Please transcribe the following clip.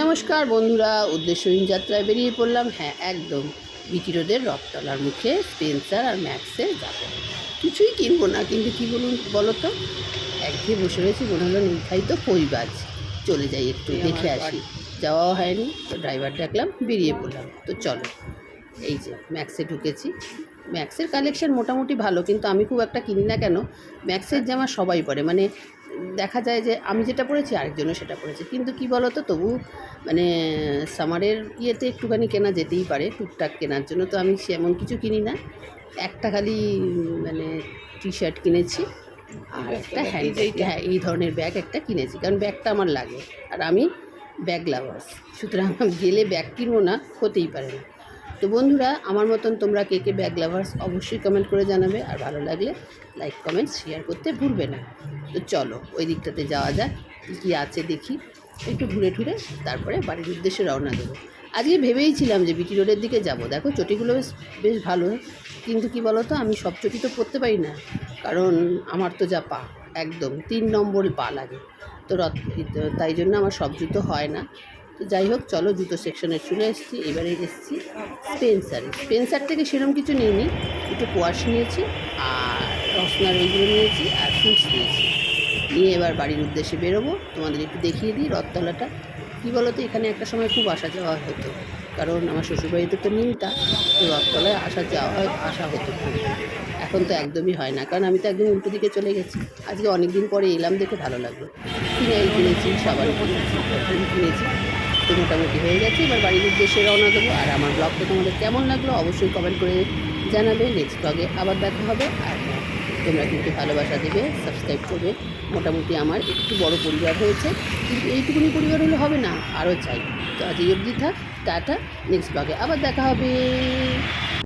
নমস্কার বন্ধুরা উদ্দেশ্যহীন যাত্রায় বেরিয়ে পড়লাম। হ্যাঁ একদম বিটি রোডের রথতলার মুখে স্পেন্সার আর ম্যাক্সে যাব। কিছুই কিনবো না কিন্তু কী বলুন বলো তো? একঘেয়ে বসে রয়েছি মনে হলো নির্ধারিত তো কইবাজ চলে যাই একটু দেখে আসি। যাওয়াও হয়নি তো ড্রাইভার ডাকলাম বেরিয়ে পড়লাম। তো চলো এই যে ম্যাক্সে ঢুকেছি। ম্যাক্সের কালেকশন মোটামুটি ভালো কিন্তু আমি খুব একটা কিনি না কেন? ম্যাক্সের জামা সবাই পরে মানে দেখা যায় যে আমি যেটা পরেছি আরেকজনও সেটা পরেছে কিন্তু কি বলো তো তবু মানে সামারের ইয়েতে একটুখানি কেনা যেতেই পারে টুকটাক কেনার জন্য। তো আমি সেমন কিছু কিনি না। একটা খালি মানে টি শার্ট কিনেছি। আর একটা হ্যান্ড হ্যাঁ এই ধরনের ব্যাগ একটা কিনেছি। কারণ ব্যাগটা আমার লাগে। আর আমি ব্যাগ লাভার্স সুতরাং গেলে ব্যাগ কিনবো না হতেই পারে না। তো বন্ধুরা, আমার মতন তোমরা কে কে ব্যাগ লাভার্স অবশ্যই কমেন্ট করে জানাবে আর ভালো লাগলে লাইক কমেন্ট শেয়ার করতে ভুলবে না। তো চলো, ওই দিকটাতে যাওয়া যাক, কী আছে দেখি। একটু ঘুরে টুরে তারপরে বাড়ির উদ্দেশ্যে রওনা দেবো। আজকে ভেবেইছিলাম যে বিটি রোডের দিকে যাব। দেখো, চটিগুলো বেশ বেশ ভালো। কিন্তু কি বলো তো আমি সব চটি তো পরতে পারি না। কারণ আমার তো যা পা, একদম তিন নম্বর পা লাগে। তো তাই জন্য আমার সব জুতো হয় না। তো যাই হোক, চলো জুতো সেকশনে চলে এসেছি। এবারে এসেছি স্পেন্সারে স্পেন্সার থেকে সেরকম কিছু নিইনি। একটু কোয়াশ নিয়েছি আর রসনার ওইগুলো নিয়েছি আর ফ্রুটস নিয়েছি। নিয়ে এবার বাড়ির উদ্দেশ্যে বেরোবো। তোমাদের একটু দেখিয়ে দিই রথতলাটা। কী বলো তো এখানে একটা সময় খুব আসা যাওয়া হতো। কারণ আমার শ্বশুরবাড়িতে তো নিমতা তো রথতলায় আসা যাওয়া, আসা হতো খুব। এখন তো একদমই হয় না। কারণ আমি তো একদম উল্টো দিকে চলে গেছি। আজকে অনেক দিন পরে এলাম দেখে ভালো লাগল। ফিনাইল কিনেছি সাবান কিনেছি কিনেছি। তো মোটামুটি হয়ে গেছে। এবার বাড়ির উদ্দেশ্যে রওনা দেবো। আর আমার ব্লগটা তোমাদের কেমন লাগল অবশ্যই কমেন্ট করে জানাবে। নেক্সট ব্লগে আবার দেখা হবে। আর হ্যাঁ, তোমরা কিন্তু ভালোবাসা দেবে সাবস্ক্রাইব করবে। মোটামুটি আমার একটু বড় পরিবার হয়েছে। কিন্তু এইটুকুনি পরিবার হলে হবে না আরও চাই। তো আজ এই অবধি থাক টাটা। নেক্সট ব্লগে আবার দেখা হবে।